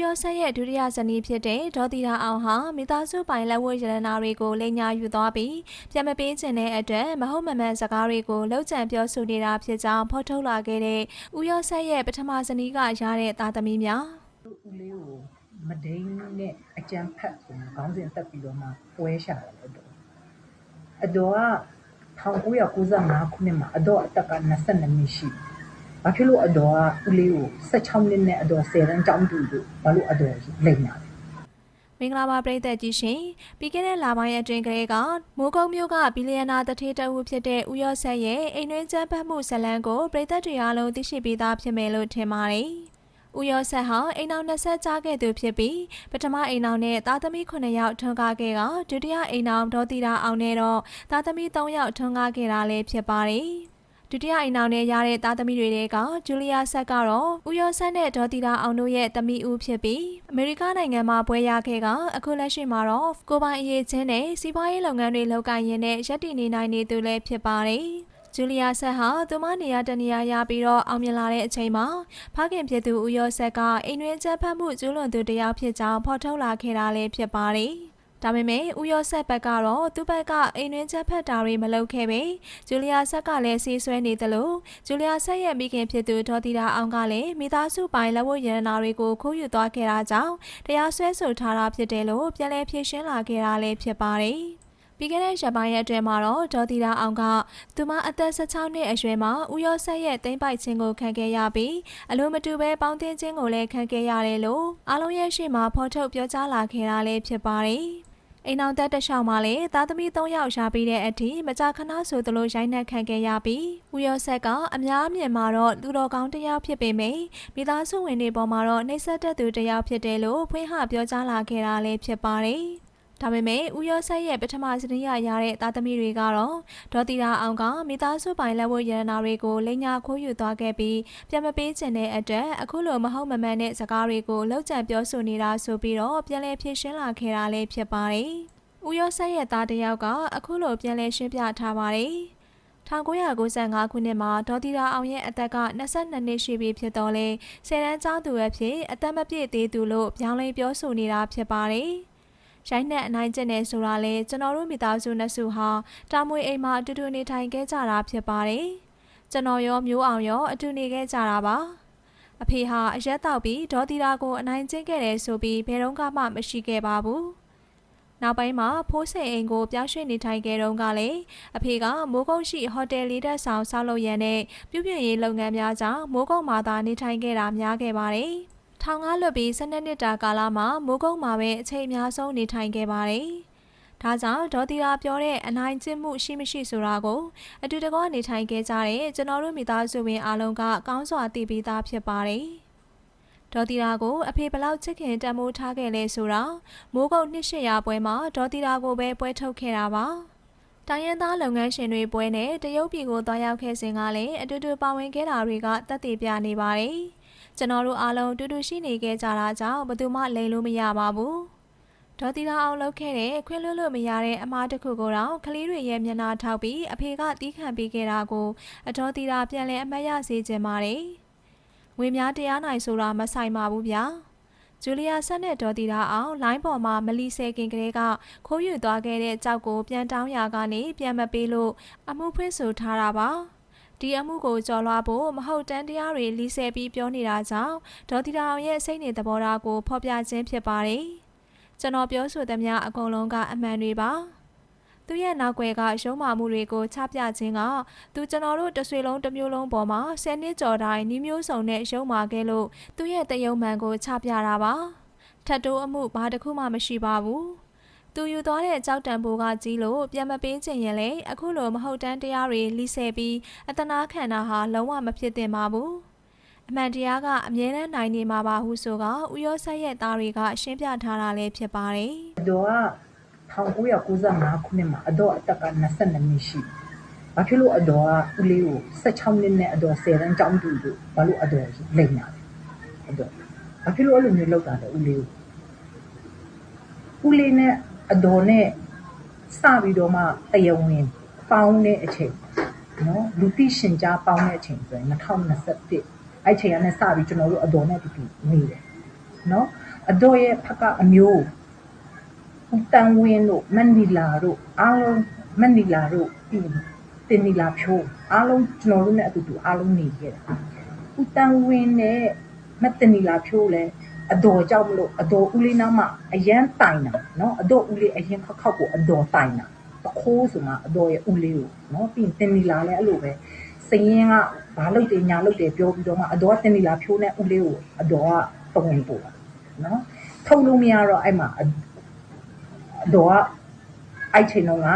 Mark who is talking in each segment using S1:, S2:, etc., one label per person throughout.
S1: ဦးရောဆက်ရဲ့ဒုတိယဇနီးဖြစ်တဲ့ဒေါ်တီရာအောင်ဟာမိသားစုပိုင်လက်ဝတ်ရတနာတွေကိုလိမ်ညာယူသွားပြီးပြန်မပေးခြင်းတဲ့အတွက်မဟုတ်မမှန်စကားတွေကိုလှုပ်ကြံပြောဆိုနေတာဖြစ်ကြောင်းဖော်ထုတ်လာခဲ့တဲ့ဦးရောဆက်ရဲ့ပထမဇနီးကရတဲ့သားသမီးများ
S2: သူ့ဦးလေးကိုမဒိန်နဲ့အကြံဖတ်ဆိုခေါင်းစဉ်တက်ပြီးတော့မှပွဲရှာတယ်လို့တော့အတော်က1995ခုနှစ်မှာအတော်အသက်က22နှစ်ရှိ ဘာဖြစ်လို့အတော်ကဦးလေးကို16နှစ်နဲ့အတော်10တန်းကျောင်းတူလို့ဘာလို့အတော်လိမ်ညာလဲ
S1: မင်္ဂလာပါပရိသတ်ကြီးရှင်ပြီးခဲ့တဲ့လပိုင်းအတွင်းကလေးကမိုးကုံမြို့ကဘီလီယံနာတထေးတအုပ်ဖြစ်တဲ့ဦးရော့ဆက်ရဲ့အိမ်တွင်းကျန်းဖတ်မှုဇာတ်လမ်းကိုပရိသတ်တွေအားလုံးသိရှိပြီးသားဖြစ်မယ်လို့ထင်ပါတယ်။ဦးရော့ဆက်ဟာအိမ်အောင်20ကြားခဲ့သူဖြစ်ပြီးပထမအိမ်အောင်နဲ့သားသမီး9ယောက်ထွန်းကားခဲ့ကဒုတိယအိမ်အောင်ဒေါ်တီတာအောင်နဲ့တော့သားသမီး3ယောက်ထွန်းကားခဲ့တာလည်းဖြစ်ပါတယ်။ ဒုတိယအိမ်အောင်နဲ့ရတဲ့သားသမီးတွေတဲကဂျူလီယာဆက်ကတော့ဦးရောဆန်းနဲ့ဒေါ်တီတာအောင်တို့ရဲ့သမီးဦးဖြစ်ပြီးအမေရိကနိုင်ငံမှာပွဲရခဲ့ကအခုလက်ရှိမှာတော့ကိုပိုင်အရေးချင်းနဲ့စီးပွားရေးလုပ်ငန်းတွေလုပ်ကိုင်ရင်းနဲ့ရပ်တည်နေနိုင်နေသူလည်းဖြစ်ပါတယ်။ဂျူလီယာဆက်ဟာသူမနေရာတနေရာရပြီးတော့အောင်မြင်လာတဲ့အချိန်မှာဖခင်ဖြစ်သူဦးရောဆက်ကအိမ်တွင်းချက်ဖတ်မှုကျူးလွန်သူတစ်ယောက်ဖြစ်ကြောင်းဖော်ထုတ်လာခဲ့တာလည်းဖြစ်ပါတယ်။ ဒါပေမဲ့ဦးရောဆက်ဘက်ကတော့သူ့ဘက်ကအိမ်တွင်းချက်ဖက်တာတွေမလုပ်ခဲ့ပဲဂျူလီယာဆက်ကလည်းဆေးဆွဲနေတယ်လို့ဂျူလီယာဆက်ရဲ့မိခင်ဖြစ်သူဒေါ်တီတာအောင်ကလည်းမိသားစုပိုင်လက်ဝတ်ရတနာတွေကိုခိုးယူသွားခဲ့တာကြောင့်တရားစွဲဆိုထားတာဖြစ်တယ်လို့ပြန်လည်ဖြေရှင်းလာခဲ့တာလည်းဖြစ်ပါတယ်ပြီးခဲ့တဲ့ရက်ပိုင်းရက်အတွင်းမှာတော့ဒေါ်တီတာအောင်ကသူမအသက်16နှစ်အရွယ်မှာဦးရောဆက်ရဲ့တိမ့်ပိုက်ခြင်းကိုခံခဲ့ရပြီးအလိုမတူပဲပေါင်းတင်ခြင်းကိုလည်းခံခဲ့ရတယ်လို့အားလုံးရဲ့ရှေ့မှာဖော်ထုတ်ပြောကြားလာခဲ့တာလည်းဖြစ်ပါတယ်။ အိမ်အောင်တက်တလျှောက်မှာလည်းသားသမီး၃ယောက်ရှာပြီးတဲ့အထိမကြာခဏဆိုသလိုရိုက်နှက်ခံခဲ့ရပြီးဦးရောဆက်ကအများအမြင်မှာတော့လူတော်ကောင်းတစ်ယောက်ဖြစ်ပေမယ့်မိသားစုဝင်တွေပေါ်မှာတော့နှိပ်စက်တတ်သူတစ်ယောက်ဖြစ်တယ်လို့ဖွင့်ဟပြောကြားလာခဲ့တာလည်းဖြစ်ပါတယ်။ ဒါပေမဲ့ဦးရောဆက်ရဲ့ပထမစနေရရတဲ့သားသမီးတွေကတော့ဒေါ်တီရာအောင်ကမိသားစုပိုင်လက်ဝတ်ရတနာတွေကိုလိန်ညာခိုးယူသွားခဲ့ပြီးပြန်မပေးချင်တဲ့အတွက်အခုလိုမဟုတ်မမှန်တဲ့စကားတွေကိုလောက်ကျန်ပြောဆိုနေတာဆိုပြီးတော့ပြန်လည်ဖြေရှင်းလာခဲ့တာလည်းဖြစ်ပါတယ်။ဦးရောဆက်ရဲ့သားတစ်ယောက်ကအခုလိုပြန်လည်ရှင်းပြထားပါတယ်။1995ခုနှစ်မှာဒေါ်တီရာအောင်ရဲ့အသက်က22နှစ်ရှိပြီဖြစ်တော့လေဆယ်တန်းကျောင်းသူအဖြစ်အသက်မပြည့်သေးသူလို့ပြောင်းလဲပြောဆိုနေတာဖြစ်ပါတယ်။ ရိုင်းနှက်အနိုင်ကျင့်နေဆိုတာလေကျွန်တော်တို့မိသားစုနှစ်စုဟာတာမွေအိမ်မှာအတူတူနေထိုင်ခဲ့ကြတာဖြစ်ပါတယ်။ကျွန်တော်ရောမျိုးအောင်ရောအတူနေခဲ့ကြတာပါ။အဖေဟာအရက်တောက်ပြီးဒေါ်တီရာကိုအနိုင်ကျင့်ခဲ့တယ်ဆိုပြီးဘယ်တော့မှမရှိခဲ့ပါဘူး။နောက်ပိုင်းမှာဖိုးစိန်အိမ်ကိုပြောင်းရွှေ့နေထိုင်ခဲ့တော့ကလည်းအဖေကမိုးကုတ်ရှိဟိုတယ်လေးတက်ဆောင်ဆောက်လုပ်ရန်နဲ့ပြုပြင်ရေးလုပ်ငန်းများကြောင့်မိုးကုတ်မှာသာနေထိုင်ခဲ့တာများခဲ့ပါတယ်။ ထောင်ကားလွတ်ပြီး12နှစ်တာကာလမှာမိုးကုတ်မှာပဲအချိန်အများဆုံးနေထိုင်ခဲ့ပါတယ်။ဒါကြောင့်ဒေါ်တီရာပြောတဲ့အနိုင်ကျင့်မှုရှိမရှိဆိုတာကိုအတူတကွနေထိုင်ခဲ့ကြတဲ့ကျွန်တော်တို့မိသားစုဝင်အားလုံးကကောင်းစွာသိပြီးသားဖြစ်ပါတယ်။ဒေါ်တီရာကိုအဖေဘလောက်ချစ်ခင်တံမိုးထားခဲ့လဲဆိုတာမိုးကုတ်နှစ်ရှစ်ရာပွဲမှာဒေါ်တီရာကိုပဲပွဲထုတ်ခဲ့တာပါ။တိုင်းရင်းသားလုပ်ငန်းရှင်တွေပွဲနဲ့တရုတ်ပြည်ကိုသွားရောက်ခဲ့စဉ်ကလည်းအတူတူပါဝင်ခဲ့တာတွေကတက်တည်ပြနေပါတယ်။ ကျွန်တော်တို့အားလုံးတူတူရှိနေခဲ့ကြတာကြောင့်ဘယ်သူမှလိမ်လို့မရပါဘူး။ဒေါ်တီလာအောင်လုပ်ခဲ့တဲ့ခွင့်လွှတ်လို့မရတဲ့အမားတစ်ခုကိုတော့ကလေးတွေရဲ့မျက်နှာထောက်ပြီးအဖေကတီးခံပေးခဲ့တာကိုအတော်တီလာပြန်လဲအမတ်ရစေခြင်းပါတယ်။ငွေများတရားနိုင်ဆိုတာမဆိုင်ပါဘူးဗျာ။ဂျူလီယာဆက်နဲ့ဒေါ်တီလာအောင်လိုင်းပေါ်မှာမလီဆယ်ခင်ကလေးကခိုးယူသွားခဲ့တဲ့ကြောက်ကိုပြန်တောင်းရာကနေပြန်မပေးလို့အမှုဖွင့်ဆိုထားတာပါ။ ဒီအမှုကိုကြော်လွှားဖို့မဟုတ်တန်းတရားတွေလီဆယ်ပြီးပြောနေတာကြောင့်ဒေါ်တီတာအောင်ရဲ့စိတ်နေသဘောထားကိုဖော်ပြခြင်းဖြစ်ပါတယ်။ကျွန်တော်ပြောဆိုသမျှအကုန်လုံးကအမှန်တွေပါ။သူရဲ့နောက်ွယ်ကရုံးမာမှုတွေကိုချပြခြင်းကသူကျွန်တော်တို့တစ်ဆွေလုံးတစ်မျိုးလုံးပေါ်မှာဆယ်နှစ်ကျော်တိုင်းနှီးမျိုးစုံနဲ့ရုံးမာခဲ့လို့သူရဲ့တယုံမှန်ကိုချပြတာပါ။ထတ်တိုးအမှုဘာတစ်ခုမှမရှိပါဘူး။ သူယူသွားတဲ့ကြောက်တံပိုးကကြီးလို့ပြန်မပေးချင်ရင်လေအခုလိုမဟုတ်တမ်းတရားတွေလိဆယ်ပြီးအတနာခံတာဟာလုံးဝမဖြစ်သင့်ပါဘူးအမှန်တရားကအမြဲတမ်းနိုင်နေမှာပါဟုဆိုကဥရောဆက်ရဲ့သားတွေကရှင်းပြထားတာလည်းဖြစ်ပါတယ်
S2: အတော်က1995ခုနှစ်မှာအတော်အသက်က22နှစ်ရှိဘာဖြစ်လို့အတော်ကဦးလေးကို16နှစ်နဲ့အတော်10တန်းကျောင်းတူလို့ဘာလို့အတော်လိမ်ညာလဲအတော်ဘာဖြစ်လို့အဲ့လိုမျိုးလောက်တာလဲဦးလေးကိုဦးလေးနဲ့ အတော်နဲ့စပြီးတော့မှတရားဝင်ပေါင်းတဲ့အချိန်နော်လူသိရှင်ကြားပေါင်းတဲ့အချိန်ဆိုရင်2021အဲ့ချိန်ကနေစပြီးကျွန်တော်တို့အတော်နဲ့တူတူနေတယ်နော်အတော်ရဲ့ဖက်ကအမျိုးဦးတန်ဝင်းတို့မန်နီလာတို့အားလုံးမန်နီလာတို့ပြီးတင်နီလာဖြိုးအားလုံးကျွန်တော်တို့နဲ့အတူတူအားလုံးနေခဲ့တာဦးတန်ဝင်းနဲ့မတ်တင်နီလာဖြိုးလည်း အတော်ကြောက်မလို့အတော်ဦးလေးနားမှာအရန်တိုင်တာနော်အတော်ဦးလေးအရင်ခောက်ခောက်ကိုအတော်တိုင်တာပခိုးဆိုမှအတော်ရဲ့ဦးလေးကိုနော်ပြီးရင်တင်မီလာလည်းအဲ့လိုပဲစရင်ကဘာလုပ်တယ်ညာလုပ်တယ်ပြောပြီးတော့မှအတော်တင်မီလာဖြိုးတဲ့ဦးလေးကိုအတော်ကတဝင်ပို့တာနော်ထုတ်လို့မရတော့အဲ့မှာအတော်ကအဲ့ချိန်တော့က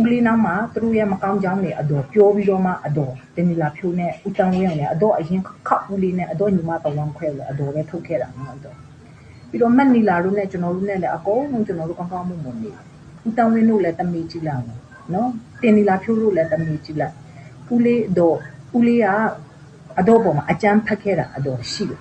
S2: ဦးလေးနားမှာသူတို့ရဲ့မကောင်းကြောင်းတွေအတော်ပြောပြီးတော့မှအတော်တင်နီလာဖြိုးနဲ့ဦးတန်းဝင်းနဲ့အတော်အရင်ခောက်ဦးလေးနဲ့အတော်ညီမတော်ဝန်ခွဲလို့အတော်ပဲထုတ်ခဲ့တာเนาะအတော် ပြီးတော့မက်နီလာတို့နဲ့ကျွန်တော်တို့နဲ့လည်းအကုန်လုံးကျွန်တော်တို့ကောင်းကောင်းမွန်မွန်နေဦးတန်းဝင်းတို့လည်းတမီကြည့်လိုက်နော်တင်နီလာဖြိုးတို့လည်းတမီကြည့်လိုက်ဦးလေးတော့ဦးလေးကအတော့ပေါ်မှာအကြမ်းဖက်ခဲ့တာအတော့ရှိတယ်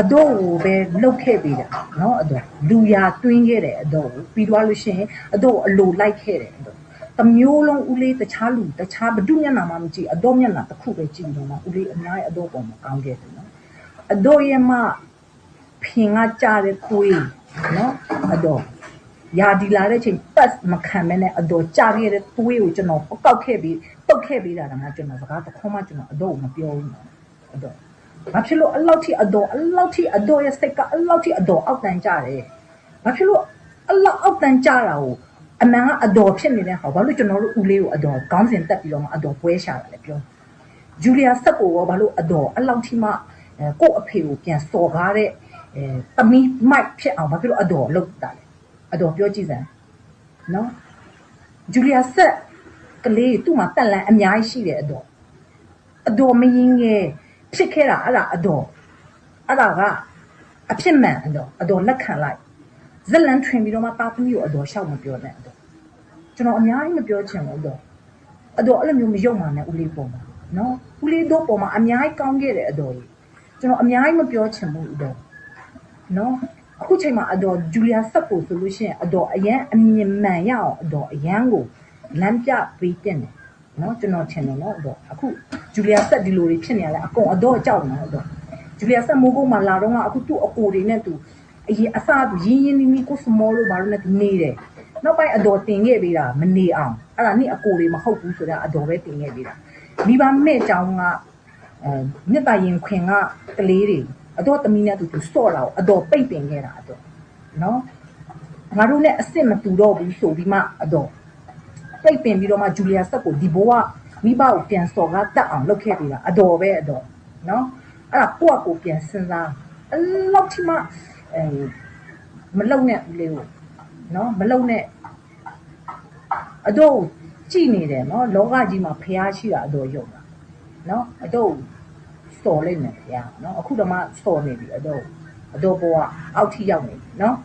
S2: အတော့ကိုပဲလှုပ်ခဲ့ပေးတာနော်အတော့လူရာတွင်းခဲ့တယ်အတော့ကိုပြီးသွားလို့ရှိရင်အတော့အလိုလိုက်ခဲ့တယ်အတော့ တမျိုးလုံးဦးလေးတခြားလူတခြားဘဒုမျက်နှာမှမကြည့်အတော့မျက်နှာတစ်ခုပဲကြည့်လို့မှဦးလေးအများကြီးအတော့ပေါ်မှာကောင်းခဲ့တယ်နော်အတော့ရဲ့မှဖင်ကကြားတဲ့သွေးနော်အတော်ယာဒီလာတဲ့ချိန်ပတ်မခံမဲနဲ့အတော်ကြားခဲ့တဲ့သွေးကိုကျွန်တော်ပောက်ခဲ့ပြီးတုတ်ခဲ့ပြီးတာကမှကျွန်တော်စကားတစ်ခွန်းမှကျွန်တော်အတော်မပြောဘူးနော်အတော်ဘာဖြစ်လို့အလောက်ထိအတော်အလောက်ထိအတော်ရဲ့စိတ်ကအလောက်ထိအတော်အောက်တန်းကြတယ်ဘာဖြစ်လို့အလောက်အောက်တန်းကြတာကို အမှန်ကအတော်ဖြစ်နေတဲ့ဟောဘာလို့ကျွန်တော်တို့ဦးလေးကိုအတော်ကောင်းစင်တက်ပြီးတော့မှအတော်ပွဲရှာတာလဲပြောဂျူလီယာဆက်ကိုရောဘာလို့အတော်အလောက်ထိမှအဲကို့အဖေကိုပြန်စော်ကားတဲ့အဲတမီမိုက်ဖြစ်အောင်ဘာဖြစ်လို့အတော်လောက်တာလဲအတော်ပြောကြည့်စမ်းနော်ဂျူလီယာဆက်ကလေးသူ့မှာတက်လန်အများကြီးရှိတယ်အတော်အတော်မရင်ငယ်ဖြစ်ခဲ့တာအဲ့ဒါအတော်အဲ့ဒါကအဖြစ်မှန်အတော်အတော်လက်ခံလိုက် ဇက်လန်ထွင်ပြီးတော့မှတာသမီကိုအတော်ရှောက်မပြောနဲ့အတော်ကျွန်တော်အများကြီးမပြောချင်ဘူးအတော်အတော်အဲ့လိုမျိုးမယုံပါနဲ့ဦးလေးပေါ်မှာနော်ဦးလေးတို့ပေါ်မှာအများကြီးကောင်းခဲ့တယ်အတော်ကြီးကျွန်တော်အများကြီးမပြောချင်ဘူးအတော်နော်အခုချိန်မှာအတော်ဂျူလီယာဆက်ဖို့ဆိုလို့ရှိရင်အတော်အရန်အမြင်မှန်ရအောင်အတော်အရန်ကိုလမ်းပြပေးတင်တယ်နော်ကျွန်တော်ထင်တယ်နော်အတော်အခုဂျူလီယာဆက်ဒီလိုတွေဖြစ်နေရလဲအကုန်အတော်ကြောက်နေအတော်ဂျူလီယာဆက်မိုးကုန်းမှာလာတော့ကအခုသူ့အကိုတွေနဲ့သူ အရင်အစားသူရင်းရင်းနီးနီးကိုစမောလို့ဘာလို့လဲသူနေတယ်နောက်ပိုင်းအတော်တင်ခဲ့ပေးတာမနေအောင်အဲ့ဒါနေ့အကိုတွေမဟုတ်ဘူးဆိုတာအတော်ပဲတင်ခဲ့ပေးတာမိဘမဲ့ကြောင်းကအဲမြတ်တာရင်ခွင်ကကလေးတွေအတော်သမီးနဲ့သူသူစော့လာအတော်ပိတ်ပင်ခဲ့တာအတော်နော်ငါတို့နဲ့အစ်စ်မတူတော့ဘူးဆိုပြီးမှအတော်ပိတ်ပင်ပြီးတော့မှဂျူလီယာဆက်ကိုဒီဘိုးကမိဘကိုပြန်စော်ကားတတ်အောင်လုပ်ခဲ့ပေးတာအတော်ပဲအတော်နော်အဲ့ဒါကိုယ့်အကိုပြန်စဉ်းစားအလောက်ထိမှ အဲမလုံနဲ့ဦးလေးကိုနော်မလုံနဲ့အတော့ကြည်နေတယ်နော်လောကကြီးမှာဖះရှိတာအတော့ယုံတာနော်အတော့စော်လိုက်မယ်ဖះနော်အခုတော့မှစော်နေပြီအတော့အတော့ဘောကအောက်ထိရောက်နေပြီနော်